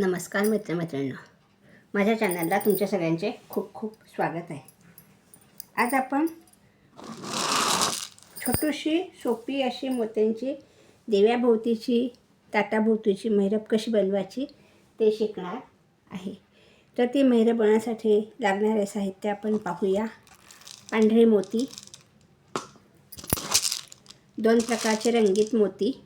नमस्कार मित्रमैत्रिणींनो माझ्या चॅनलला तुमच्या सगळ्यांचे खूप खूप स्वागत आहे. आज आपण छोटीशी सोपी अशी मोत्यांची देव्याभोवतीची ताटाभोवतीची मैरप कशी बनवायची ते शिकणार आहे. तर ती मैरप बनवण्यासाठी लागणारे साहित्य आपण पाहूया. पांढरे मोती. दोन प्रकारचे रंगीत मोती.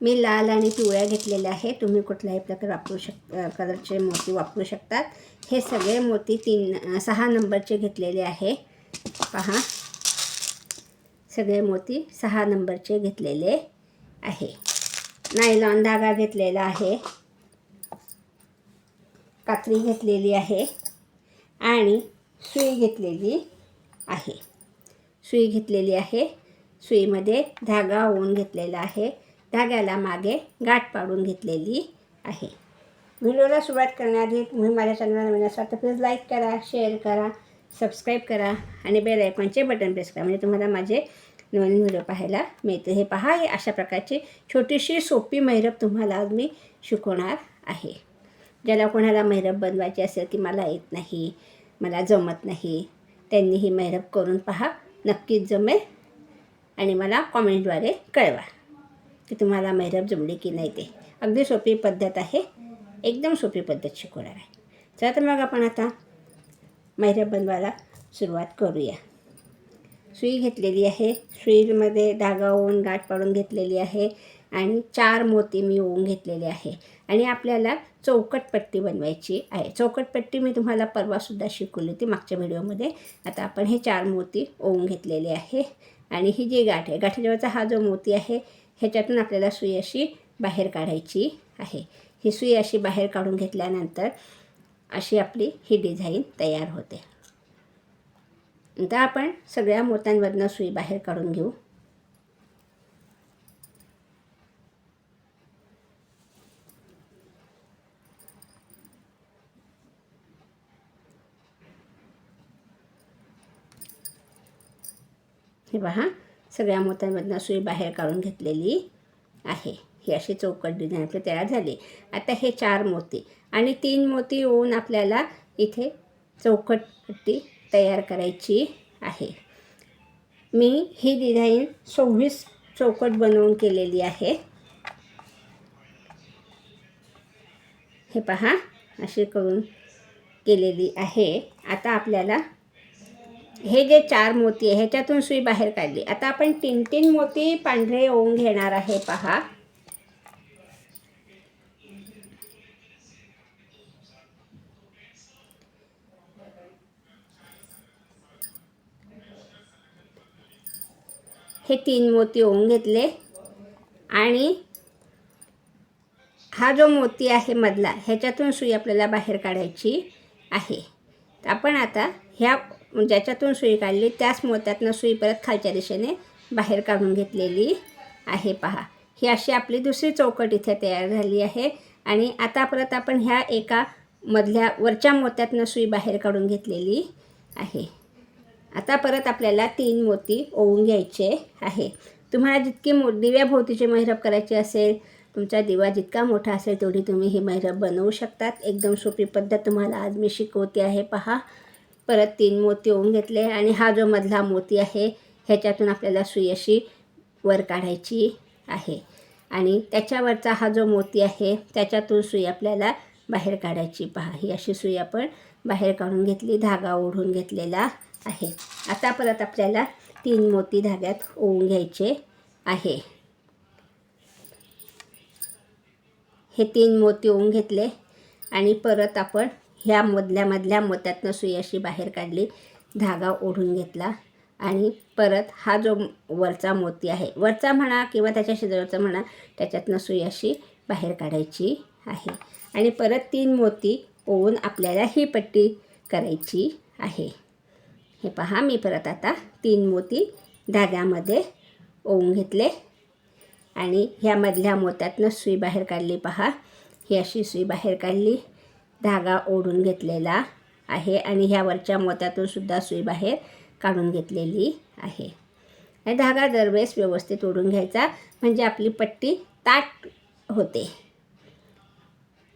मी लाल आणि पिवळ्या घेतलेल्या आहे तुम्ही कुठलाही प्रकार वापरू शक कलरचे मोती वापरू शकतात. हे सगळे मोती तीन सहा नंबरचे घेतलेले आहे. पहा. सगळे मोती सहा नंबरचे घेतलेले आहे. नायलॉन धागा घेतलेला आहे. कात्री घेतलेली आहे. आणि सुई घेतलेली आहे. सुई घेतलेली आहे. सुईमध्ये धागा ओवून घेतलेला आहे. धाग्याला मागे गाठ पाडून घेतलेली आहे. व्हिडिओला सुरुवात करण्याआधी तुम्ही माझ्या चॅनलला नवीन असाल तर प्लीज लाईक करा शेअर करा सबस्क्राईब करा आणि बेल आयकॉनचे बटन प्रेस करा. म्हणजे तुम्हाला माझे नवीन व्हिडिओ पाहायला मिळते. हे पहा हे अशा प्रकारची छोटीशी सोपी मैरप तुम्हाला आज मी शिकवणार आहे. ज्याला कोणाला मैरप बनवायची असेल की मला येत नाही मला जमत नाही त्यांनी ही मैरप करून पहा. नक्कीच जमेल आणि मला कॉमेंटद्वारे कळवा. की तुम्हाला मैरप जमली की नाही ते. अगदी सोपी पद्धत आहे. एकदम सोपी पद्धत शिकवणार आहे. चला तर मग आपण आता मैरप बनवायला सुरुवात करूया. सुई घेतलेली आहे. सुईमध्ये धागा ओवून गाठ पाडून घेतलेली आहे आणि चार मोती मी ओवून घेतलेले आहे. आणि आपल्याला चौकटपट्टी बनवायची आहे. चौकटपट्टी मी तुम्हाला परवासुद्धा शिकवली होती. मागच्या व्हिडिओमध्ये आता आपण हे चार मोती ओवून घेतलेले आहे. आणि ही जी गाठ आहे गाठीजवळचा हा जो मोती आहे ह्याच्यातून आपल्याला सुई अशी बाहेर काढायची आहे. ही सुई अशी बाहेर काढून घेतल्यानंतर अशी आपली ही डिझाईन तयार होते. आता आपण सगळ्या मोत्यांमधनं सुई बाहेर काढून घेऊ. हे पहा सगळ्या मोत्यांमधनं सुई बाहेर काढून घेतलेली आहे. ही अशी चौकट डिझाईन आपली तयार झाली. आता हे चार मोती आणि तीन मोती होऊन आपल्याला इथे चौकट पट्टी तयार करायची आहे. मी ही डिझाईन सव्वीस चौकट बनवून केलेली आहे. हे पहा अशी करून केलेली आहे. आता आपल्याला हे जे चार मोती आहे ह्याच्यातून सुई बाहेर काढली. आता आपण तीन तीन मोती पांढरे ओवून घेणार आहे पहा. हे तीन मोती ओवून घेतले. आणि हा जो मोती आहे मधला ह्याच्यातून सुई आपल्याला बाहेर काढायची आहे. आपण आता ह्या ज्याच्यातून सुई काढली त्याच मोत्यातनं सुई परत खालच्या दिशेने बाहेर काढून घेतलेली आहे. पहा ही अशी आपली दुसरी चौकट इथे तयार झाली आहे. आणि आता परत आपण ह्या एका मधल्या वरच्या मोत्यातनं सुई बाहेर काढून घेतलेली आहे. आता परत आपल्याला तीन मोती ओवून घ्यायचे आहे. तुम्हाला जितकी मो दिव्याभोवतीचे मैरप करायची असेल तुमचा दिवा जितका मोठा असेल तेवढी तुम्ही ही मैरप बनवू शकतात. एकदम सोपी पद्धत तुम्हाला आज मी शिकवते आहे. पहा परत तीन मोती ओवून घेतले आणि हा जो मधला मोती आहे ह्याच्यातून आपल्याला सुई अशी वर काढायची आहे. आणि त्याच्यावरचा हा जो मोती आहे त्याच्यातून सुई आपल्याला बाहेर काढायची. पहा ही अशी सुई आपण बाहेर काढून घेतली धागा ओढून घेतलेला आहे. आता परत आपल्याला तीन मोती धाग्यात ओवून घ्यायचे आहे. हे तीन मोती ओवून घेतले आणि परत आपण ह्या मधल्या मधल्या मोत्यातनं सुई अशी बाहेर काढली धागा ओढून घेतला आणि परत हा जो वरचा मोती आहे वरचा म्हणा किंवा त्याच्या शेजारचा म्हणा त्याच्यातनं सुई अशी बाहेर काढायची आहे. आणि परत तीन मोती ओवून आपल्याला ही पट्टी करायची आहे. हे पहा मी परत आता तीन मोती धाग्यामध्ये ओवून घेतले आणि ह्या मधल्या मोत्यातनं सुई बाहेर काढली पहा. ही अशी सुई बाहेर काढली. धागा ओढून घेतलेला आहे आणि ह्यावरच्या मोत्यातून सुद्धा सुई बाहेर काढून घेतलेली आहे. आणि धागा दरवेळेस व्यवस्थित ओढून घ्यायचा. म्हणजे आपली पट्टी ताट होते.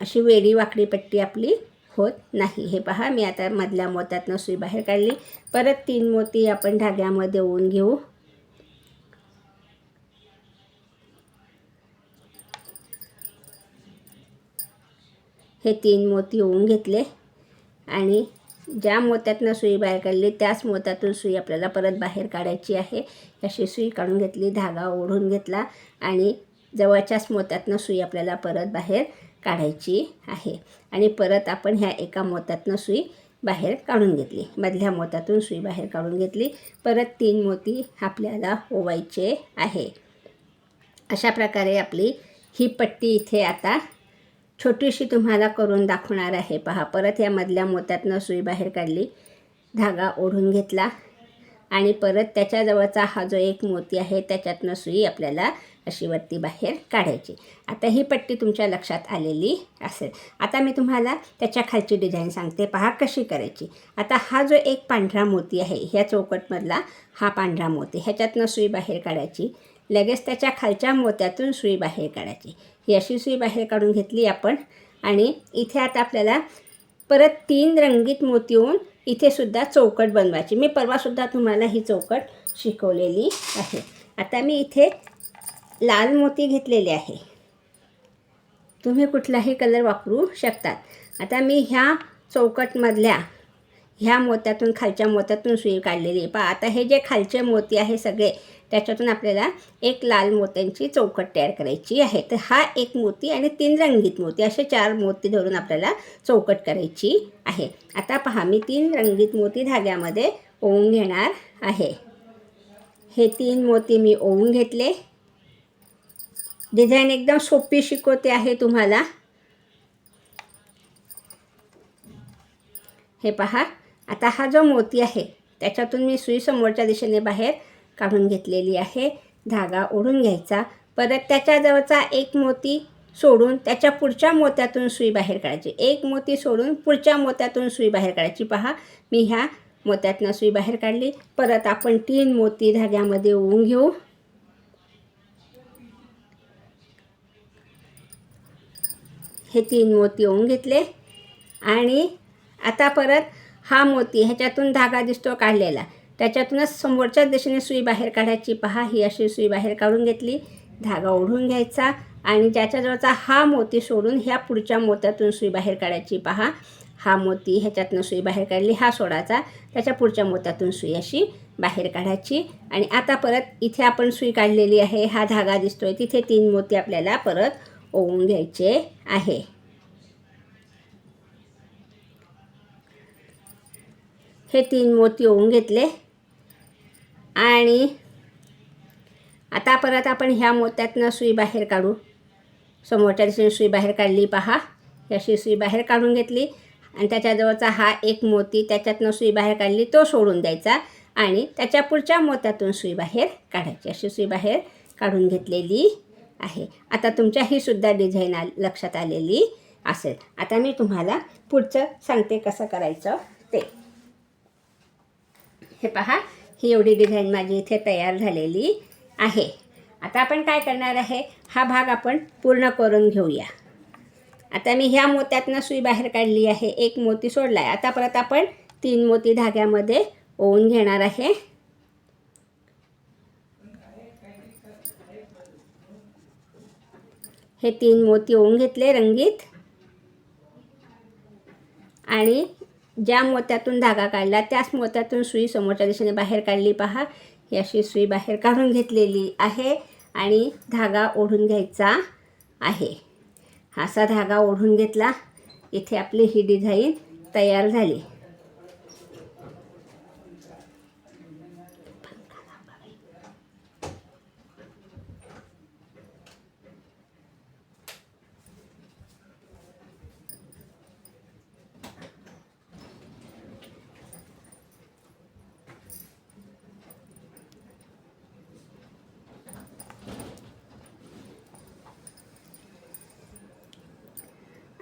अशी वेडी वाकडी पट्टी आपली होत नाही. हे पहा मी आता मधल्या मोत्यातनं सुई बाहेर काढली. परत तीन मोती आपण धाग्यामध्ये ओवून घेऊ. हे तीन मोती होऊन घेतले. आणि ज्या मोत्यातनं सुई बाहेर काढली त्याच मोत्यातून सुई आपल्याला परत बाहेर काढायची आहे. अशी सुई काढून घेतली धागा ओढून घेतला आणि जवळच्याच मोत्यातनं सुई आपल्याला परत बाहेर काढायची आहे. आणि परत आपण ह्या एका मोत्यातनं सुई बाहेर काढून घेतली. मधल्या मोत्यातून सुई बाहेर काढून घेतली. परत तीन मोती आपल्याला ओवायचे आहे. अशा प्रकारे आपली ही पट्टी इथे आता छोटीशी तुम्हाला करून दाखवणार आहे. पहा परत या मधल्या मोत्यातनं सुई बाहेर काढली. धागा ओढून घेतला. आणि परत त्याच्याजवळचा हा जो एक मोती आहे त्याच्यातनं सुई आपल्याला अशी वरती बाहेर काढायची. आता ही पट्टी तुमच्या लक्षात आलेली असेल. आता मी तुम्हाला त्याच्या खालची डिझाईन सांगते. पहा कशी करायची. आता हा जो एक पांढरा मोती आहे ह्या चौकटमधला हा पांढरा मोती. ह्याच्यातनं सुई बाहेर काढायची. लगेच त्याच्या खालच्या मोत्यातून सुई बाहेर काढायची. ही अशी सुई बाहेर काढून घेतली आपण. आणि इथे आता आपल्याला परत तीन रंगीत मोती होऊन इथे सुद्धा चौकट बनवायची. मी परवासुद्धा तुम्हाला ही चौकट शिकवलेली आहे. आता मी इथे लाल मोती घेतलेले आहे. तुम्ही कुठलाही कलर वापरू शकतात. आता मी ह्या चौकटमधल्या ह्या मोत्यातून खालच्या मोत्यातून सुई काढलेली आहे. पहा आता हे जे खालचे मोती आहे सगळे त्याच्यातून आपल्याला एक लाल मोत्यांची चौकट तयार करायची आहे. तर हा एक मोती आणि तीन रंगीत मोती असे चार मोती धरून आपल्याला चौकट करायची आहे. आता पहा मी तीन रंगीत मोती धाग्यामध्ये ओवून घेणार आहे. हे तीन मोती मी ओवून घेतले. डिझाईन एकदम सोपी शिकवते आहे तुम्हाला. हे पहा आता हा जो मोती आहे त्याच्यातून मी सुई समोरच्या दिशेने बाहेर काढून घेतलेली आहे. धागा ओढून घ्यायचा. परत त्याच्याजवळचा एक मोती सोडून त्याच्या पुढच्या मोत्यातून सुई बाहेर काढायची. एक मोती सोडून पुढच्या मोत्यातून सुई बाहेर काढायची. पहा मी ह्या मोत्यातनं सुई बाहेर काढली. परत आपण तीन मोती धाग्यामध्ये ओवून घेऊ. हे तीन मोती ओवून घेतले. आणि आता परत हा मोती ह्याच्यातून धागा दिसतो काढलेला. त्याच्यातूनच समोरच्या दिशेने सुई बाहेर काढायची. पहा ही अशी सुई बाहेर काढून घेतली. धागा ओढून घ्यायचा आणि ज्याच्याजवळचा हा मोती सोडून ह्या पुढच्या मोत्यातून सुई बाहेर काढायची. पहा हा मोती ह्याच्यातनं सुई बाहेर काढली हा सोडायचा. त्याच्या पुढच्या मोत्यातून सुई अशी बाहेर काढायची. आणि आता परत इथे आपण सुई काढलेली आहे. हा धागा दिसतोय. तिथे तीन मोती आपल्याला परत ओवून घ्यायचे आहे. हे तीन मोती ओवून घेतले. आणि आता परत आपण ह्या मोत्यातनं सुई बाहेर काढू. समोरच्या दिशेने सुई बाहेर काढली पहा. अशी सुई बाहेर काढून घेतली आणि त्याच्याजवळचा हा एक मोती त्याच्यातनं सुई बाहेर काढली तो सोडून द्यायचा आणि त्याच्या पुढच्या मोत्यातून सुई बाहेर काढायची. अशी सुई बाहेर काढून घेतलेली आहे. आता तुमच्या ही सुद्धा डिझाईन आ लक्षात आलेली असेल. आता मी तुम्हाला पुढचं सांगते कसं करायचं ते. हे पहा. ही एवढी डिझाईन माझी इथे तयार झालेली आहे. आता आपण काय करणार आहे? हा भाग आपण पूर्ण करून घेऊया. आता मी ह्या मोत्यातनं सुई बाहेर काढली आहे. एक मोती सोडला आहे आता परत आपण तीन मोती धाग्यामध्ये ओवून घेणार आहे. हे तीन मोती ओवून घेतले रंगीत. आणि ज्या मोत्यातून धागा काढला त्याच मोत्यातून सुई समोरच्या दिशेने बाहेर काढली पहा. ही अशी सुई बाहेर काढून घेतलेली आहे आणि धागा ओढून घ्यायचा आहे. असा धागा ओढून घेतला. इथे आपली ही डिझाईन तयार झाली.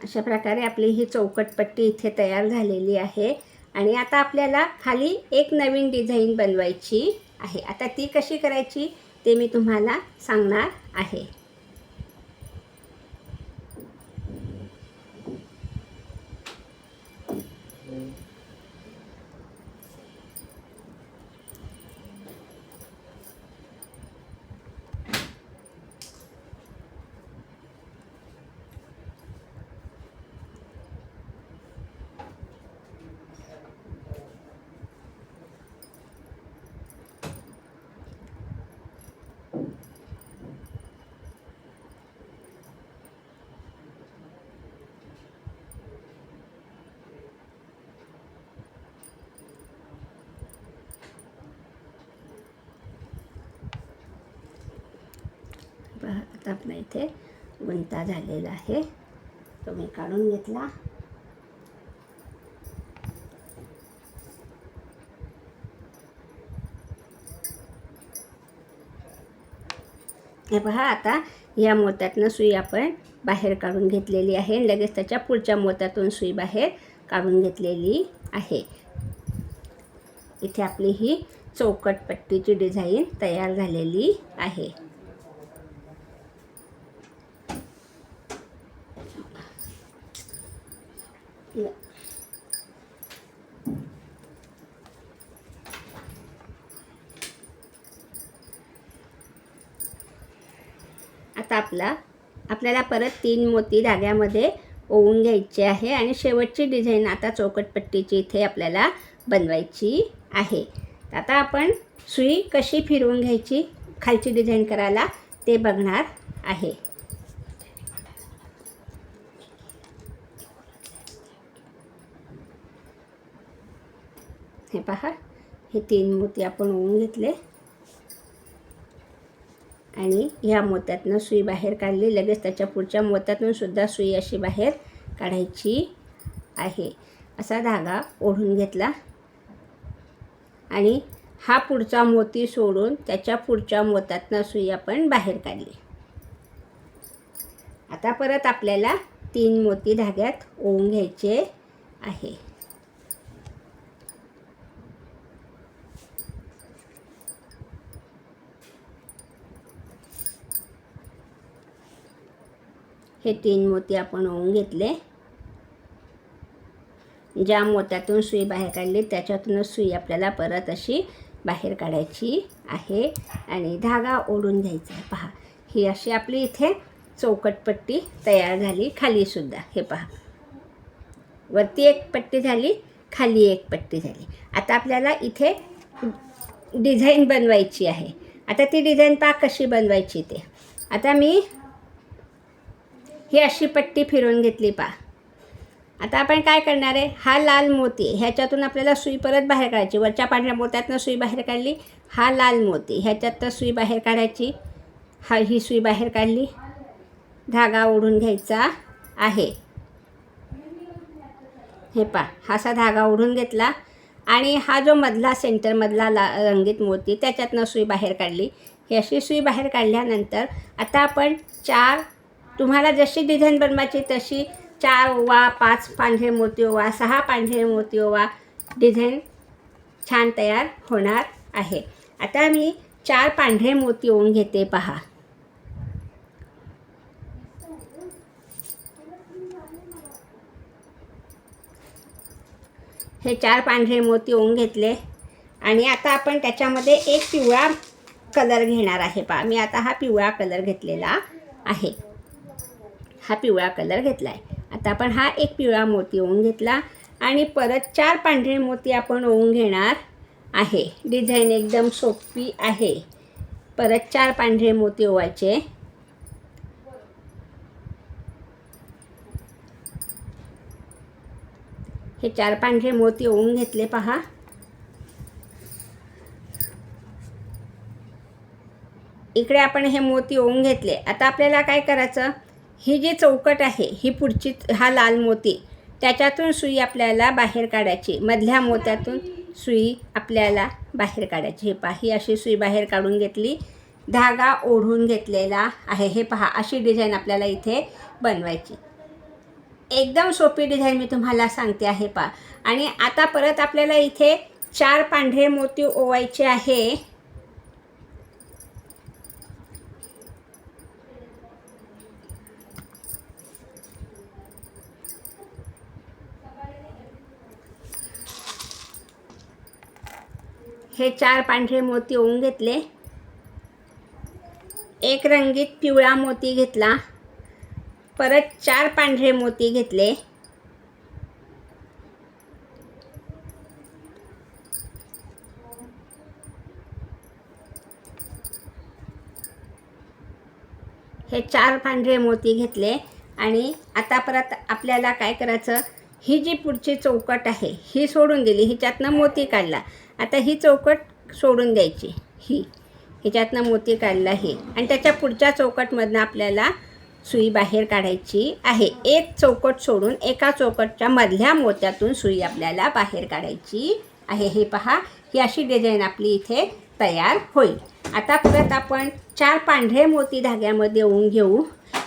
अशा प्रकारे आपली ही चौकटपट्टी इथे तयार झालेली आहे. आणि आता आपल्याला खाली एक नवीन डिझाईन बनवायची आहे. आता ती कशी करायची ते मी तुम्हाला सांगणार आहे. आता आपला इथे गुंता झालेला आहे. तो मी काढून घेतला. हे पहा आता या मोत्यातनं सुई आपण बाहेर काढून घेतलेली आहे. लगेच त्याच्या पुढच्या मोत्यातून सुई बाहेर काढून घेतलेली आहे. इथे आपली ही चौकट पट्टीची डिझाईन तयार झालेली आहे. आता आपला आपल्याला परत तीन मोती धाग्यामध्ये ओवून घ्यायचे आहे आणि शेवटची डिझाईन आता चौकटपट्टीची इथे आपल्याला बनवायची आहे. आता आपण सुई कशी फिरवून घ्यायची खालची डिझाईन करायला ते बघणार आहे. हे पहा. हे तीन मोती आपण ओवून घेतले. आणि ह्या मोत्यातनं सुई बाहेर काढली. लगेच त्याच्या पुढच्या मोत्यातून सुद्धा सुई अशी बाहेर काढायची आहे. असा धागा ओढून घेतला. आणि हा पुढचा मोती सोडून त्याच्या पुढच्या मोत्यातनं सुई आपण बाहेर काढली. आता परत आपल्याला तीन मोती धाग्यात ओवून घ्यायचे आहे. हे तीन मोती आपण होऊन घेतले. ज्या मोत्यातून सुई बाहेर काढली त्याच्यातूनच सुई आपल्याला परत अशी बाहेर काढायची आहे. आणि धागा ओढून घ्यायचा आहे. पहा ही अशी आपली इथे चौकटपट्टी तयार झाली. खालीसुद्धा हे पहा. वरती एक पट्टी झाली खाली एक पट्टी झाली. आता आपल्याला इथे डिझाईन बनवायची आहे. आता ती डिझाईन पहा कशी बनवायची ते. आता मी ही अशी पट्टी फिरवून घेतली पा. आता आपण काय करणार आहे? हा लाल मोती ह्याच्यातून आपल्याला सुई परत बाहेर काढायची. वरच्या पांढऱ्या मोत्यातनं सुई बाहेर काढली. हा लाल मोती ह्याच्यात तर सुई बाहेर काढायची. हा ही सुई बाहेर काढली. धागा ओढून घ्यायचा आहे. हे पा हा असा धागा ओढून घेतला. आणि हा जो मधला सेंटरमधला ला रंगीत मोती त्याच्यातनं सुई बाहेर काढली. ही अशी सुई बाहेर काढल्यानंतर आता आपण चार तुम्हाला जशी डिझाईन बनवायची तशी चार वा पाच पांढरे मोती ओवा सहा पांढरे मोती ओवा डिझाईन छान तयार होणार आहे. आता मी चार पांढरे मोती ओवून घेते पहा. हे चार पांढरे मोती ओवून घेतले. आणि आता आपण त्याच्यामध्ये एक पिवळा कलर घेणार आहे पहा. मी आता हा पिवळा कलर घेतलेला आहे. हा पिवळा कलर घेतला आहे आता आपण हा एक पिवळा मोती ओवून घेतला आणि परत चार पांढरे मोती आपण ओवून घेणार आहे. डिझाईन एकदम सोपी आहे. परत चार पांढरे मोती ओवायचे. हे चार पांढरे मोती ओवून घेतले पहा. इकडे आपण हे मोती ओवून घेतले. आता आपल्याला काय करायचं? ही जी चौकट आहे ही पुढची हा लाल मोती त्याच्यातून सुई आपल्याला बाहेर काढायची. मधल्या मोत्यातून सुई आपल्याला बाहेर काढायची. हे पहा ही अशी सुई बाहेर काढून घेतली. धागा ओढून घेतलेला आहे. हे पहा अशी डिझाईन आपल्याला इथे बनवायची. एकदम सोपी डिझाईन मी तुम्हाला सांगते आहे पहा. आणि आता परत आपल्याला इथे चार पांढरे मोती ओवायचे आहे. हे चार पांढरे मोती ओवून घेतले. एक रंगीत पिवळा मोती घेतला. परत चार पांढरे मोती घेतले. हे चार पांढरे मोती घेतले आणि आता परत आपल्याला काय करायचं? ही जी पुढची चौकट आहे ही सोडून दिली हिच्यातनं मोती काढला. आता ही चौकट सोडून द्यायची ही. ह्याच्यातनं मोती काढला हे. आणि त्याच्या पुढच्या चौकटमधनं आपल्याला सुई बाहेर काढायची आहे. एक चौकट सोडून एका चौकटच्या मधल्या मोत्यातून सुई आपल्याला बाहेर काढायची आहे. हे पहा ही अशी डिझाईन आपली इथे तयार होईल. आता परत आपण चार पांढरे मोती धाग्यामध्ये येऊन घेऊ.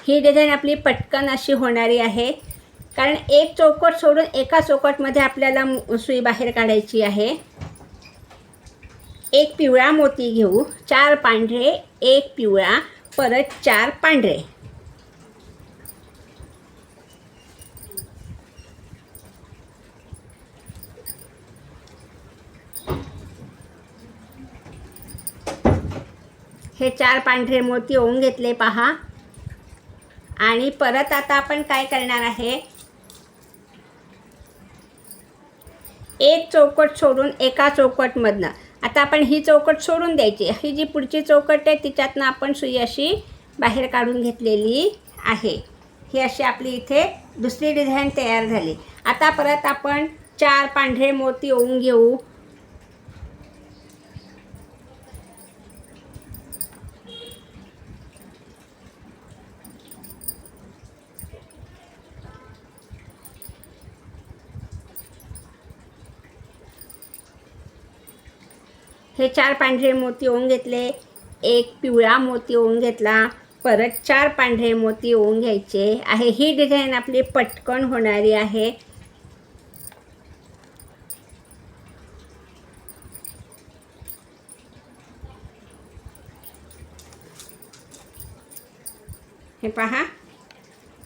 ही डिझाईन आपली पटकन अशी होणारी आहे. कारण एक चौकट सोडून एका चौकटमध्ये आपल्याला सुई बाहेर काढायची आहे. एक पिवळा मोती घेऊ. चार पांढरे एक पिवळा परत चार पांढरे. हे चार पांढरे मोती होऊन घेतले पहा. आणि परत आता आपण काय करणार आहे? एक चौकट सोडून एका चौकटमधनं. आता आपण ही चौकट सोडून द्यायची. ही जी पुढची चौकट आहे तिच्यातनं आपण सुई अशी बाहेर काढून घेतलेली आहे. ही अशी आपली इथे दुसरी डिझाईन तयार झाली. आता परत आपण चार पांढरे मोती ओवून घेऊ. हे चार पांढरे मोती ओवून घेतले. एक पिवळा मोती ओवून घेतला. परत चार पांढरे मोती ओवून घ्यायचे आहे. ही डिझाईन आपली पटकन होणारी आहे. हे पहा.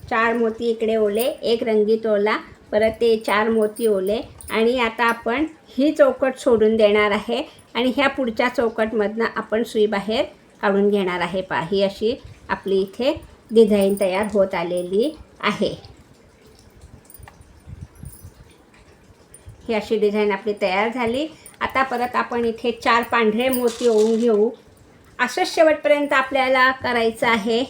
चार मोती इकडे ओले एक रंगीत ओला परत ते चार मोती ओले. आणि आता आपण ही चौकट सोडून देणार आहे. आणि ह्या पुढच्या चौकटमधनं आपण सुई बाहेर काढून घेणार आहे पा ही अशी आपली इथे डिझाईन तयार होत आलेली आहे. ही अशी डिझाईन आपली तयार झाली. आता परत आपण इथे चार पांढरे मोती ओवून घेऊ. असंच शेवटपर्यंत आपल्याला करायचं आहे.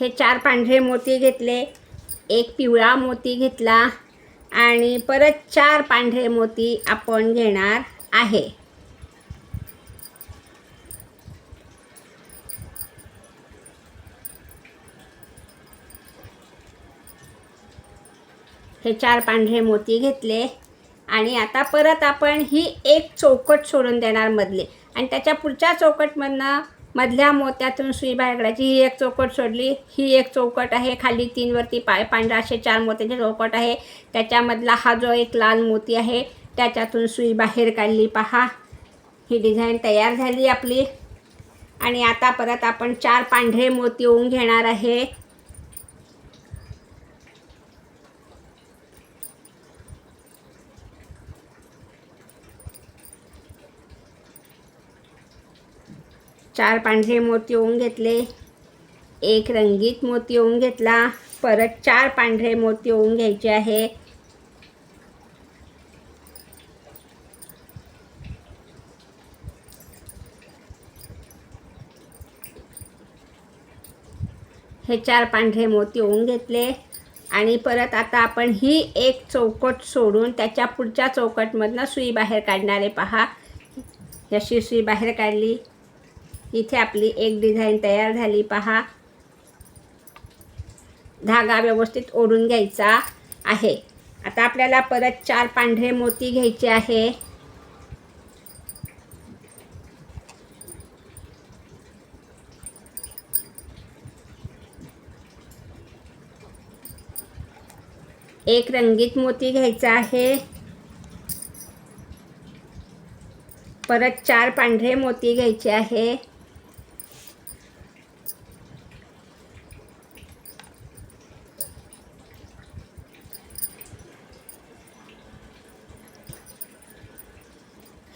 हे चार पांढरे मोती घेतले एक पिवळा मोती घेतला आणि परत चार पांढरे मोती आपण घेणार आहे. हे चार पांढरे मोती घेतले आणि आता परत आपण ही एक चौकट सोडून देणार मधले. आणि त्याच्या पुढच्या चौकटमधनं मधल्या मोत्यातून सुई बाहेर काढायची ही एक चौकट सोडली. ही एक चौकट आहे. खाली तीनवरती पाय पांढरा असे चार मोत्याचे चौकट आहे. त्याच्यामधला हा जो एक लाल मोती आहे त्याच्यातून सुई बाहेर काढली. पहा ही डिझाईन तयार झाली आपली. आणि आता परत आपण चार पांढरे मोती होऊन घेणार आहे. चार पांढरे मोती होऊन घेतले. एक रंगीत मोती होऊन घेतला. परत चार पांढरे मोती होऊन घ्यायचे आहे. हे चार पांढरे मोती होऊन घेतले. आणि परत आता आपण ही एक चौकट सोडून त्याच्या पुढच्या चौकटमधनं सुई बाहेर काढणारे पहा. अशी सुई बाहेर काढली? इथे आपली एक डिझाईन तयार झाली. पहा. धागा व्यवस्थित ओढून घ्यायचा आहे. आता आपल्याला परत चार पांढरे मोती घ्यायचे आहे. एक रंगीत मोती घ्यायचा आहे. परत चार पांढरे मोती घ्यायचे आहे.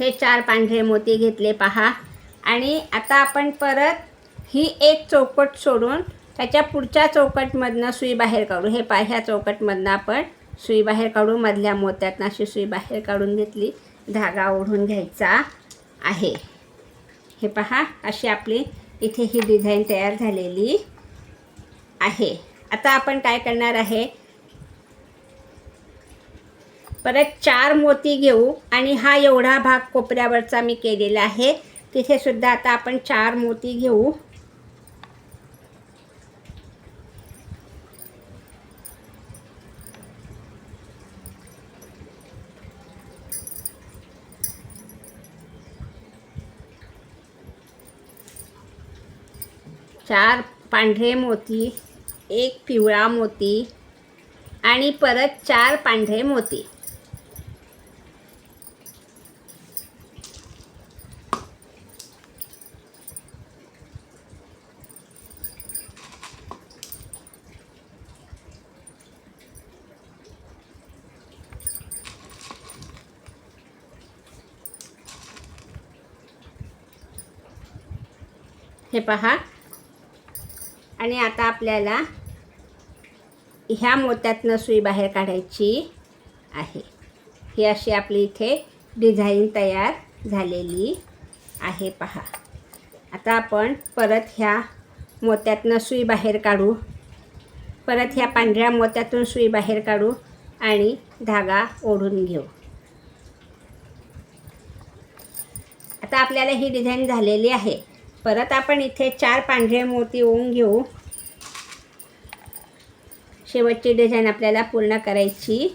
हे चार पांढरे मोती घेतले पहा. आणि आता आपण परत ही एक चौकट सोडून त्याच्या पुढच्या चौकटमधनं सुई बाहेर काढू. हे पा ह्या चौकटमधनं आपण सुई बाहेर काढू. मधल्या मोत्यातनं अशी सुई बाहेर काढून घेतली. धागा ओढून घ्यायचा आहे. हे पहा अशी आपली इथे ही डिझाईन तयार झालेली आहे. आता आपण काय करणार आहे? परत चार मोती घेऊ आणि हा एवढा भाग कोपऱ्यावरचा मी केलेला आहे. तिथे सुद्धा आता आपण चार मोती घेऊ. चार पांढरे मोती एक पिवळा मोती आणि परत चार पांढरे मोती. पहा. आणि आता आपल्याला ह्या मोत्यातनं सुई बाहेर काढायची आहे. ही अशी आपली इथे डिझाईन तयार झालेली आहे पहा. आता आपण परत ह्या मोत्यातनं सुई बाहेर काढू. परत ह्या पांढऱ्या मोत्यातून सुई बाहेर काढू आणि धागा ओढून घेऊ. आता आपल्याला ही डिझाईन झालेली आहे. परत आपण इथे चार पांढरे मोती ओवून घेऊ. शेवटची डिझाईन आपल्याला पूर्ण करायची.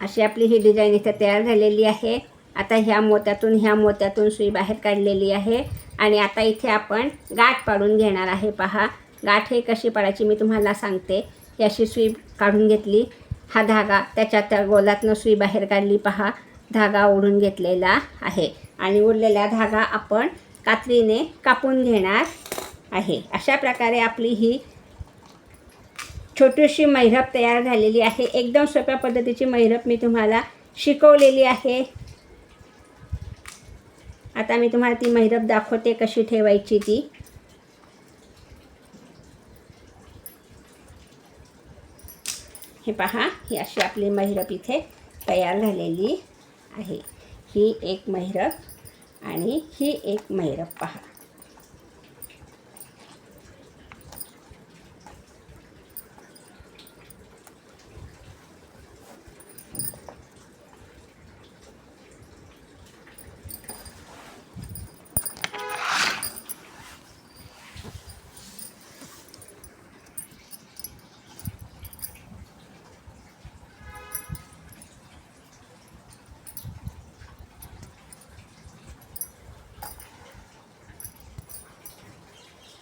अशी आपली ही डिझाईन इथे तयार झालेली आहे. आता ह्या मोत्यातून ह्या मोत्यातून सुई बाहेर काढलेली आहे. आणि आता इथे आपण गाठ पाडून घेणार आहे. पहा गाठ हे कशी पाडायची मी तुम्हाला सांगते. ही अशी सुई काढून घेतली. हा धागा त्याच्यात त्या गोलातनं सुई बाहेर काढली पहा. धागा ओढून घेतलेला आहे. आणि उरलेला धागा आपण कात्रीने कापून घेणार आहे. अशा प्रकारे आपली ही छोटीशी मैरप तयार झालेली आहे. एकदम सोप्या पद्धतीची मैरप मी तुम्हाला शिकवलेली आहे. आता मी तुम्हाला ती मैरप दाखवते कशी ठेवायची ती. हे पहा ही अशी आपली मैरप इथे तयार झालेली आहे. ही एक मैरप आणि ही एक मैरप पहा.